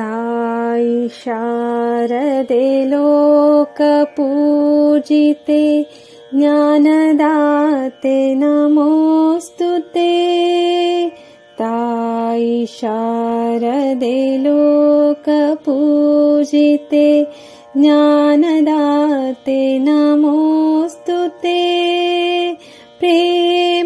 साई शारदे लोकपूजिते ज्ञानदाते नमोऽस्तु ते। ता शारदे लोकपूजिते ज्ञानदाते नमोऽस्तु ते। प्रे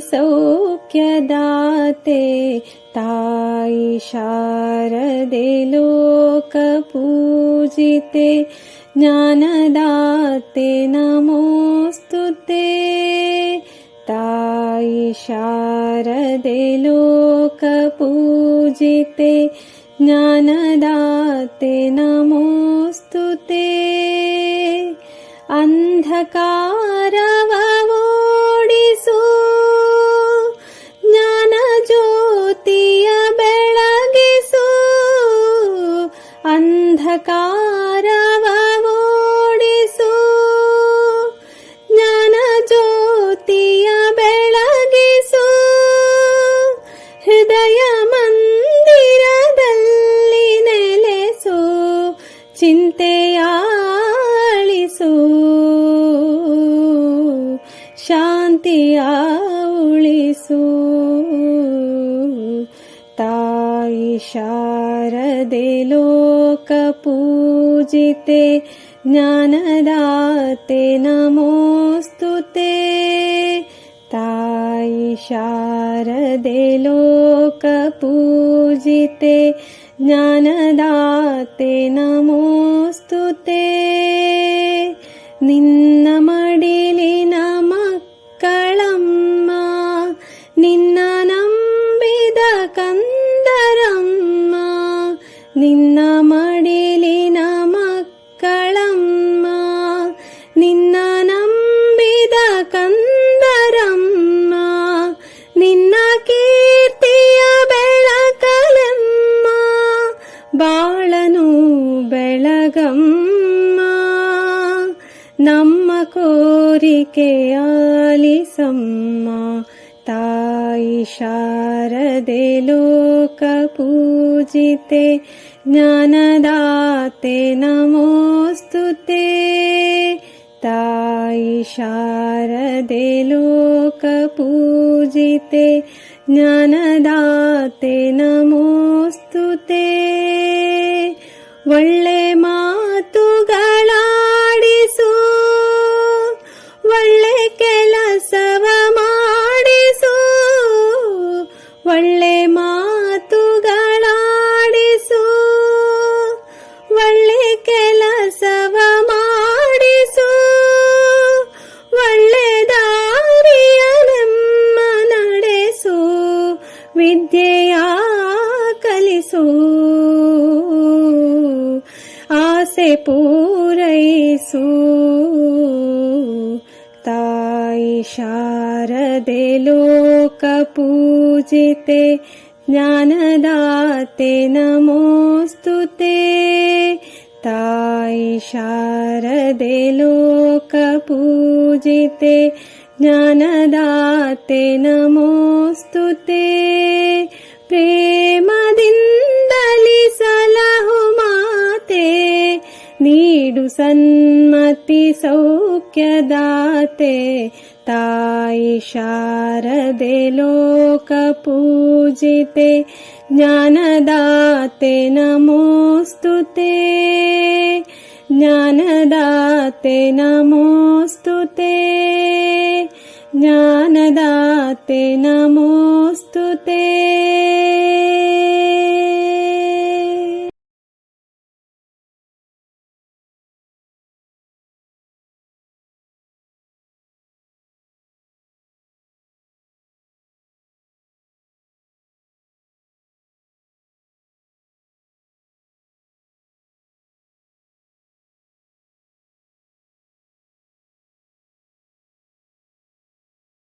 सौख्यदाते। तायि शारदे लोकपूजिते। ज्ञानदाते नमोऽस्तु ते। तायि शारदे लोकपूजिते। ज्ञानदाते नमोऽस्तु ते। अन्धकार ಹೃದಯ ಮಂದಿರದಲ್ಲಿ ನೆಲೆಸು ಚಿಂತೆಯಾಳಿಸು ಶಾಂತಿಯ ಉಳಿಸು ತಾಯಿ ಶಾರದೆ ಲೋಕ ಪೂಜಿತೆ ಜ್ಞಾನದಾತೆ ನಮೋಸ್ತುತೆ ारदे लोकपूजिते ज्ञानदाते नमोऽस्तु ते। निन्नमडिले न मकलं निन्ननं विदकन्दरं मा नि काळनु बेळगम् न मोरिकेयालिसं ತಾಯಿ ಶಾರದೆ ಲೋಕ ಪೂಜಿತೆ ते नमोऽस्तु ते ता इशारदे लोकपूजिते ज्ञानदाते नमोस्तुते ಒಳ್ಳೆ पूरीसु। तायि शारदे लोकपूजिते ज्ञानदाते नमोऽस्तु ते। तायि शारदे लोकपूजिते ज्ञानदाते नमोऽस्तु ते। प्रे ीडुसन्मतिसौख्यदाते ताशारदे लोकपूजिते। ज्ञानदाते नमोस्तु ते। ज्ञानदाते नमोस्तु ते। ज्ञानदाते नमोस्तु ते।